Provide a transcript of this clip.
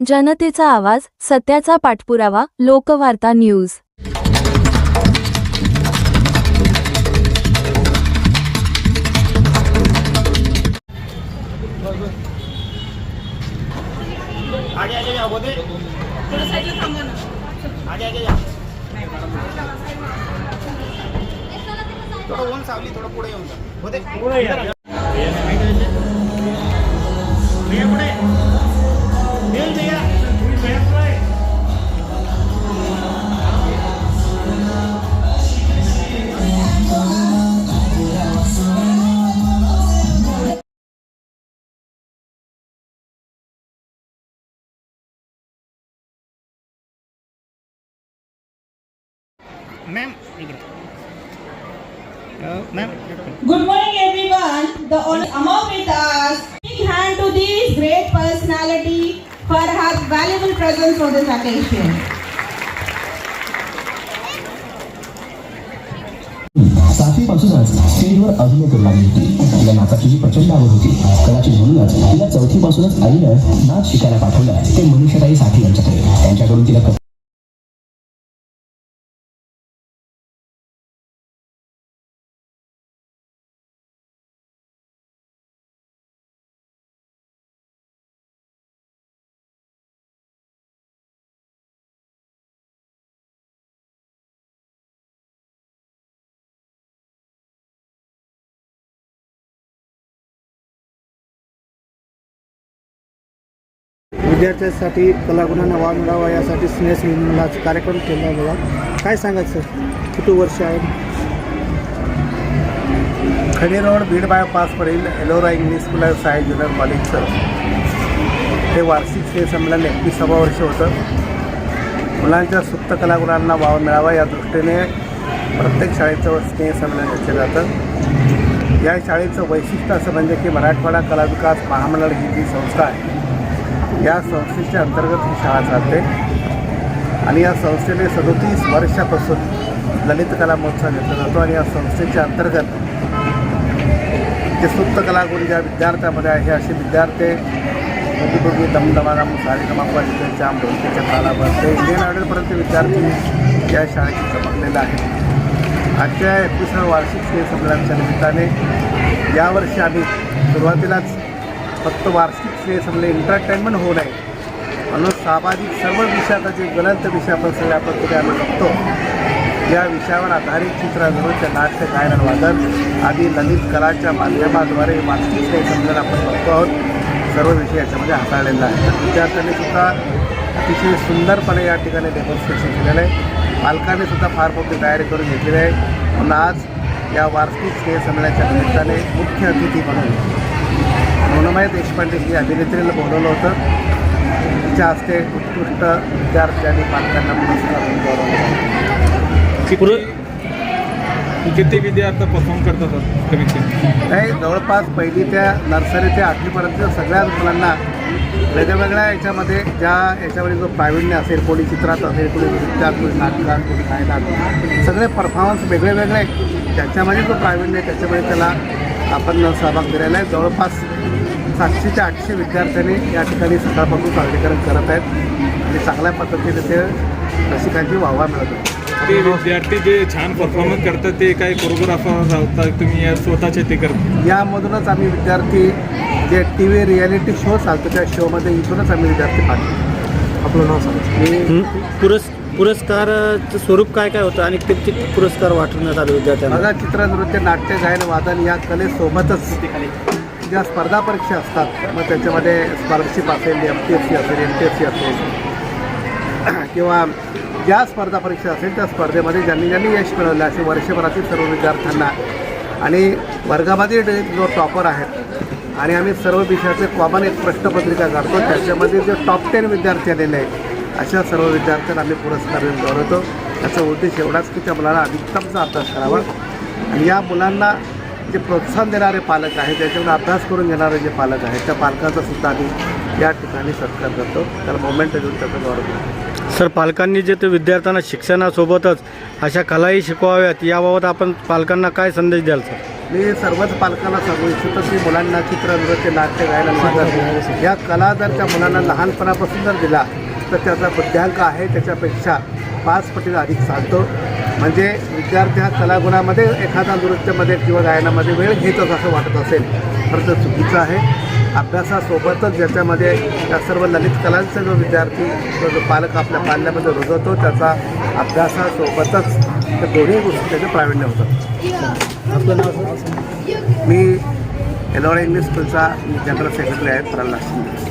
जनतेचा आवाज सत्याचा पाठपुरावा लोकवार्ता न्यूज. आगे आगे जाओ बोले आगे. आगे जाओ थोडं ऊन सावली थोडं पुढे येऊन जा. पुढे. मॅम इकडे ma'am Good morning, everyone. The honor among with us. Big hand to this great personality for her valuable presence on this occasion. सातवीपासूनच स्टेजवर अभिनय करू लागली होती तिला नाचाची प्रचंड आवड होती कदाचित म्हणूनच तिला चौथीपासूनच आईनं नाच शिकायला पाठवलं ते मनीषाताई साठे यांच्याकडे त्यांच्याकडून तिला विद्यार्थ्यांसाठी कलागुणांना वाव मिळावा यासाठी स्नेह सिनेमाचा कार्यक्रम केला बघा काय सांगायचं? किती वर्ष आहे खडी road Beed बायपासवरील Ellora English school of Sai junior कॉलेजचं हे वार्षिक स्नेह संमेलन एकविसावं वर्ष होतं. मुलांच्या सुप्त कलागुणांना वाव मिळावा या दृष्टीने प्रत्येक शाळेचं स्नेह संमेलन घेतलं जातं. या शाळेचं वैशिष्ट्य असं म्हणजे की मराठवाडा कला विकास महामंडळ ही जी संस्था आहे या संस्थेच्या अंतर्गत ही शाळा चालते. आणि या संस्थेने सदोतीस वर्षापासून ललित कला महोत्सव घेतला जातो आणि या संस्थेच्या अंतर्गत जे सुप्त कलागुण ज्या विद्यार्थ्यामध्ये आहे असे विद्यार्थी बघी दमदमादम सारेगमापा जिथे जाम ढोलकीच्या तालावर ते इंडियन आयडलपर्यंत विद्यार्थी या शाळेत चमकलेला आहे आजच्या एकविसाव्या वार्षिक स्नेह संमेलनाच्या निमित्ताने यावर्षी आम्ही सुरुवातीलाच फक्त वार्षिक स्नेह समजले एंटरटेनमेंट होऊ नये म्हणून सामाजिक सर्व विषयाचा जे गलंत विषय आपण सगळ्या पद्धतीने आम्ही बघतो या विषयावर आधारित चित्रजरूरचे नाट्य गायन वादन. आदी ललित कलाच्या माध्यमाद्वारे मानसिक स्नेह संमेलन आपण बघतो आहोत. सर्व विषय याच्यामध्ये हाताळलेला आहे. विद्यार्थ्यांनी सुद्धा अतिशय सुंदरपणे या ठिकाणी डेमॉन्स्ट्रेशन केलेलं आहे. पालकांनी सुद्धा फार मोठी तयारी करून घेतलेली आहे. म्हणून आज या वार्षिक स्नेह संमेलनाच्या निमित्ताने मुख्य अतिथी म्हणून मोनमाय देशपांडे ही अभिनेत्रीला बोलवलं होतं. तिच्या हस्ते उत्कृष्ट विद्यार्थी आणि पालकांना पुरस्कार गौरवलं. किती विद्यार्थी परफॉर्म करतात कमीत कमी काही जवळपास पहिली त्या नर्सरी ते आठवीपर्यंत सगळ्याच मुलांना वेगवेगळ्या याच्यामध्ये ज्या याच्यामध्ये जो प्रावीण्य असेल कोणी चित्रात असेल कोणी नृत्यात कोणी नाटकात कोणी गायनात सगळे परफॉर्मन्स वेगळे वेगळे त्याच्यामध्ये जो प्रावीण्य त्याच्यामध्ये त्याला आपण सहभाग दिलेला आहे. जवळपास सातशे ते आठशे विद्यार्थ्यांनी या ठिकाणी सकाळपासून सादरीकरण करत आहेत. आणि चांगल्या पद्धतीने ते रसिकांची वाहवा मिळत आहे. ते विद्यार्थी जे छान परफॉर्मन्स करतात ते काही कोरिओग्राफर राहतात तुम्ही या स्वतःचे ते करता. यामधूनच आम्ही विद्यार्थी जे टी व्ही रियालिटी शो चालतो त्या शोमध्ये इथूनच आम्ही विद्यार्थी पाठवतो आपलं नाव सांगा. मी पुरस् पुरस्काराचं स्वरूप काय काय होतं आणि किती पुरस्कार वाटण्यात आले विद्यार्थ्यांना? माझा चित्रनृत्य नाट्य गायन वादन या कलेसोबतच ज्या स्पर्धा परीक्षा असतात मग त्याच्यामध्ये स्कॉलरशिप असेल एम पी एस सी असेल एम पी एस सी असेल किंवा ज्या स्पर्धा परीक्षा असेल त्या स्पर्धेमध्ये ज्यांनी ज्यांनी यश मिळवलं असे वर्षभरातील सर्व विद्यार्थ्यांना. आणि वर्गामध्ये जो टॉपर आहे आणि आम्ही सर्व विषयाचे कॉमन एक प्रश्नपत्रिका काढतो त्याच्यामध्ये जे टॉप टेन विद्यार्थी आलेले आहेत अशा सर्व विद्यार्थ्यांना आम्ही पुरस्कार देऊन गौरवतो. याचा उद्देश एवढाच की त्या मुलांना अधिकतमचा अभ्यास करावा. आणि या मुलांना जे प्रोत्साहन देणारे पालक आहेत त्याच्याकडून अभ्यास करून घेणारे जे पालक आहेत त्या पालकांचा सुद्धा आम्ही या ठिकाणी सत्कार करतो. त्याला मोमेंट देऊन त्याचा गौरव करतो सर पालकांनी जे ते विद्यार्थ्यांना शिक्षणासोबतच अशा कलाही शिकवाव्यात याबाबत आपण पालकांना काय संदेश द्याल सर? मी सर्वच पालकांना सांगू इच्छितो की मुलांना चित्र नृत्य नाट्य गायन वादन या कला जर त्या मुलांना लहानपणापासून जर दिला तर त्याचा बुद्ध्यांक आहे त्याच्यापेक्षा पाच पटीने अधिक चालतो. म्हणजे विद्यार्थी हा कलागुणामध्ये एखादा नृत्यामध्ये किंवा गायनामध्ये वेळ घेतच असं वाटत असेल तर ते चुकीचं आहे. अभ्यासासोबतच ज्याच्यामध्ये त्या सर्व ललित कलांचा जो विद्यार्थी जो जो पालक आपल्या पाल्यामध्ये रुजवतो त्याचा अभ्यासासोबतच त्या दोन्ही गोष्टी त्याचे प्रावीण्य होतं. आपलं नाव मी एलोरा इंग्लिश स्कूलचा जनरल सेक्रेटरी आहे प्रल्हाद